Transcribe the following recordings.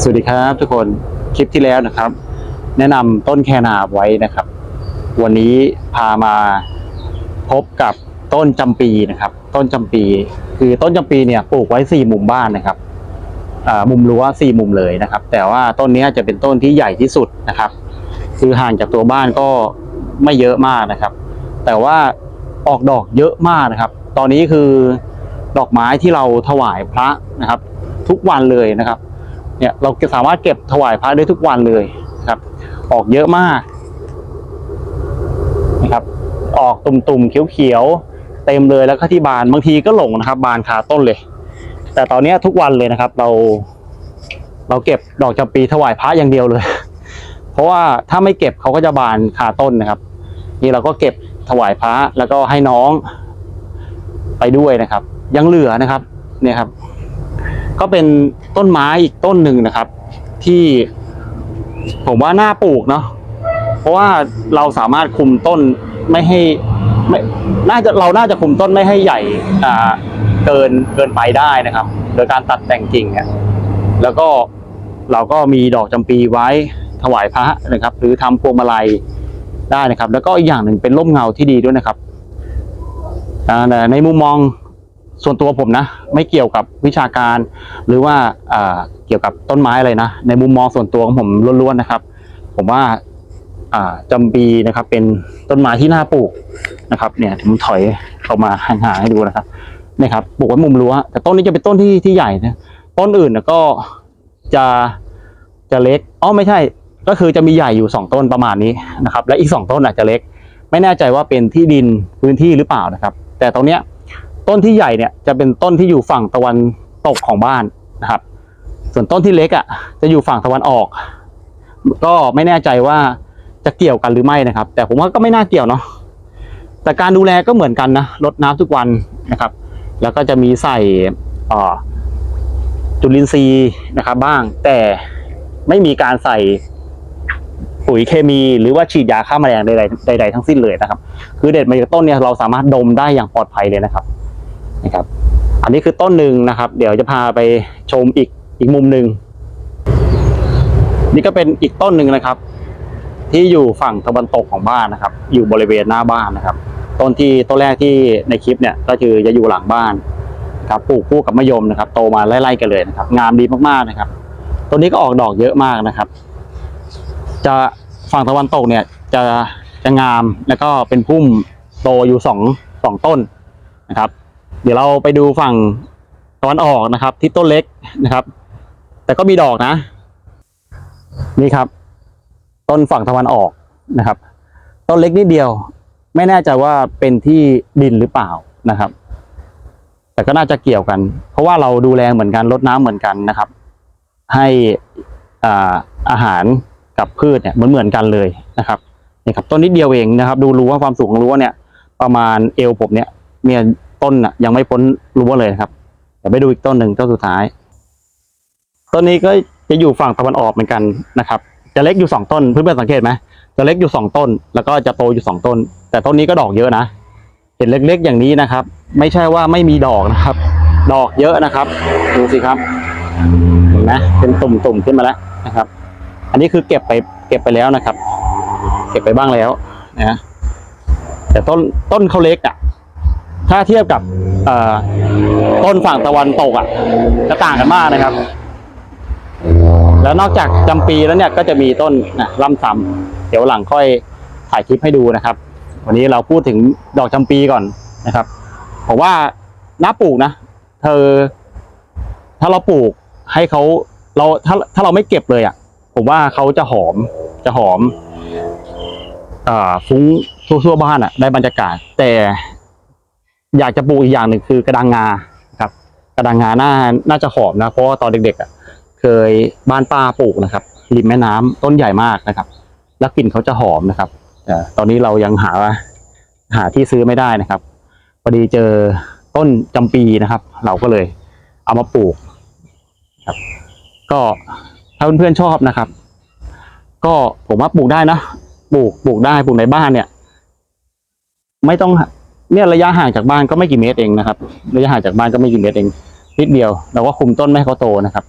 สวัสดีครับทุกคนคลิปที่แล้วนะครับ แนะนำต้นแคนาไว้นะครับ วันนี้พามาพบกับต้นจำปีนะครับ ต้นจำปี คือต้นจำปีเนี่ยปลูกไว้สี่มุมบ้านนะครับมุมรั้วสี่มุมเลยนะครับ แต่ว่าต้นนี้จะเป็นต้นที่ใหญ่ที่สุดนะครับ คือห่างจากตัวบ้านก็ไม่เยอะมากนะครับ แต่ว่าออกดอกเยอะมากนะครับ ตอนนี้คือดอกไม้ที่เราถวายพระนะครับ ทุกวันเลยนะครับ เนี่ยเราสามารถเก็บถวายพระได้ทุกวันเลยครับ ออกเยอะมากนะครับ ออกตุ่มๆเขียวๆเต็มเลยแล้วก็ที่บานบางทีก็หลงนะครับ บานคาต้นเลย แต่ตอนนี้ทุกวันเลยนะครับ เรา เราเก็บดอกจำปีถวายพระอย่างเดียวเลย เพราะว่าถ้าไม่เก็บเขาก็จะบานคาต้นนะครับ นี่เราก็เก็บถวายพระแล้วก็ให้น้องไปด้วยนะครับ ยังเหลือนะครับ เนี่ยครับ ก็เป็นต้นไม้อีกต้นหนึ่งนะครับ ที่ผมว่าน่าปลูกเนาะเพราะว่าเราสามารถคุมต้นไม่ให้ไม่น่าจะเราน่าจะคุมต้นไม่ให้ใหญ่อ่าเกินเกินไปได้นะครับ โดยการตัดแต่งกิ่งเนี่ยแล้วก็เราก็มีดอกจำปีไว้ถวายพระนะครับ หรือทำพวงมาลัยได้นะครับ แล้วก็อีกอย่างหนึ่งเป็นร่มเงาที่ดีด้วยนะครับในมุมมอง ส่วนตัวผมนะ ไม่เกี่ยวกับวิชาการ หรือว่าเกี่ยวกับต้นไม้อะไรนะ ในมุมมองส่วนตัวของผมล้วนๆนะครับ ผมว่าจำปีนะครับเป็นต้นไม้ที่น่าปลูกนะครับ เนี่ยผมถอยเข้ามาห่างๆให้ดูนะครับนี่ครับปลูกไว้มุมรั้วแต่ต้นนี้จะเป็นต้นที่ที่ใหญ่นะต้นอื่นนะก็จะจะเล็กอ๋อไม่ใช่ ก็คือจะมีใหญ่อยู่สองต้นประมาณนี้นะครับ และอีกสองต้นอาจจะเล็ก ไม่แน่ใจว่าเป็นที่ดินพื้นที่หรือเปล่านะครับ แต่ตรงเนี้ย ต้นที่ใหญ่เนี่ยจะเป็นต้นที่อยู่ฝั่งตะวันตกของบ้านนะครับ ส่วนต้นที่เล็กอะจะอยู่ฝั่งตะวันออก ก็ไม่แน่ใจว่าจะเกี่ยวกันหรือไม่นะครับ แต่ผมว่าก็ไม่น่าเกี่ยวเนาะแต่การดูแลก็เหมือนกันนะรดน้ำทุกวันนะครับ แล้วก็จะมีใส่จุลินทรีย์นะครับบ้าง แต่ไม่มีการใส่ปุ๋ยเคมีหรือว่าฉีดยาฆ่าแมลงใดๆใดๆทั้งสิ้นเลยนะครับ คือเด็ดมาจากต้นเนี่ยเราสามารถดมได้อย่างปลอดภัยเลยนะครับ นะครับ อันนี้คือต้นหนึ่งนะครับ เดี๋ยวจะพาไปชมอีกอีกมุมหนึ่งนี่ก็เป็นอีกต้นหนึ่งนะครับ ที่อยู่ฝั่งตะวันตกของบ้านนะครับ อยู่บริเวณหน้าบ้านนะครับ ต้นที่ต้นแรกที่ในคลิปเนี่ยก็คือจะอยู่หลังบ้านนะครับปลูกคู่กับมะยมนะครับ โตมาไล่ๆกันเลยนะครับ งามดีมากๆนะครับต้นนี้ก็ออกดอกเยอะมากนะครับ จะฝั่งตะวันตกเนี่ยจะจะงามแล้วก็เป็นพุ่มโตอยู่สองสองต้นนะครับ เดี๋ยวเราไปดูฝั่งตะวันออกนะครับ ที่ต้นเล็กนะครับ แต่ก็มีดอกนะ นี่ครับ ต้นฝั่งตะวันออกนะครับ ต้นเล็กนิดเดียว ไม่แน่ใจว่าเป็นที่ดินหรือเปล่านะครับ แต่ก็น่าจะเกี่ยวกัน เพราะว่าเราดูแลเหมือนกันรดน้ำเหมือนกันนะครับ ให้อ่าอาหารกับพืชเนี่ยเหมือนเหมือนกันเลยนะครับนี่ครับต้นนิดเดียวเองนะครับ ดูรู้ว่าความสูงของรั้วเนี่ย ประมาณเอวผมเนี่ยเมี ต้นอะยังไม่พ้นรั้วเลยนะครับเดี๋ยวไปดูอีกต้นหนึ่งต้นสุดท้าย ต้นนี้ก็จะอยู่ฝั่งตะวันออกเหมือนกันนะครับ จะเล็กอยู่สองต้นเพื่อนๆสังเกตไหมจะเล็กอยู่สองต้น แล้วก็จะโตอยู่สองต้น แต่ต้นนี้ก็ดอกเยอะนะเห็นเล็กๆอย่างนี้นะครับ ไม่ใช่ว่าไม่มีดอกนะครับ ดอกเยอะนะครับดูสิครับเห็นไหมเป็นตุ่มๆขึ้นมาแล้วนะครับ อันนี้คือเก็บไปเก็บไปแล้วนะครับ เก็บไปบ้างแล้วนะแต่ต้นต้นเขาเล็กอะ ถ้าเทียบกับต้นฝั่งตะวันตกอะจะต่างกันมากนะครับ แล้วนอกจากจำปีแล้วเนี่ยก็จะมีต้นนะลำซำเดี๋ยวหลังค่อยถ่ายคลิปให้ดูนะครับ วันนี้เราพูดถึงดอกจำปีก่อนนะครับผมว่าน่าปลูกนะ เธอ ถ้าเราปลูกให้เขาเราถ้าถ้าเราไม่เก็บเลยอะ ผมว่าเขาจะหอมจะหอม อ่าฟุ้งทั่วๆบ้านอะ ได้บรรยากาศ แต่ อยากจะปลูกอีกอย่างหนึ่งคือกระดังงาครับ กระดังงาน่าน่าจะหอมนะเพราะว่าตอนเด็กๆอะเคยบ้านป้าปลูกนะครับริมแม่น้ำต้นใหญ่มากนะครับ แล้วกลิ่นเขาจะหอมนะครับแต่ตอนนี้เรายังหาหาที่ซื้อไม่ได้นะครับพอดีเจอต้นจำปีนะครับ เราก็เลยเอามาปลูกครับ ก็ถ้าเพื่อนๆชอบนะครับ ก็ผมว่าปลูกได้นะปลูกปลูกได้ปลูกในบ้านเนี่ย ไม่ต้อง เนี่ยระยะห่างจากบ้านก็ไม่กี่เมตรเองนะครับ ระยะห่างจากบ้านก็ไม่กี่เมตรเองนิดเดียว เราก็คุมต้นไม่ให้เขาโตนะครับ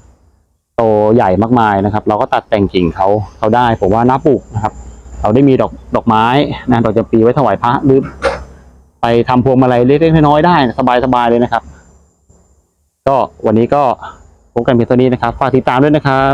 โตใหญ่มากมายนะครับ เราก็ตัดแต่งกิ่งเขาเขาได้ผมว่าน่าปลูกนะครับ เราได้มีดอกดอกไม้นะดอกจำปีไว้ถวายพระหรือไปทำพวงมาลัยเล็กๆน้อยๆได้สบายๆเลยนะครับ ก็วันนี้ก็พบกันเพียงเท่านี้นะครับฝากติดตามด้วยนะครับ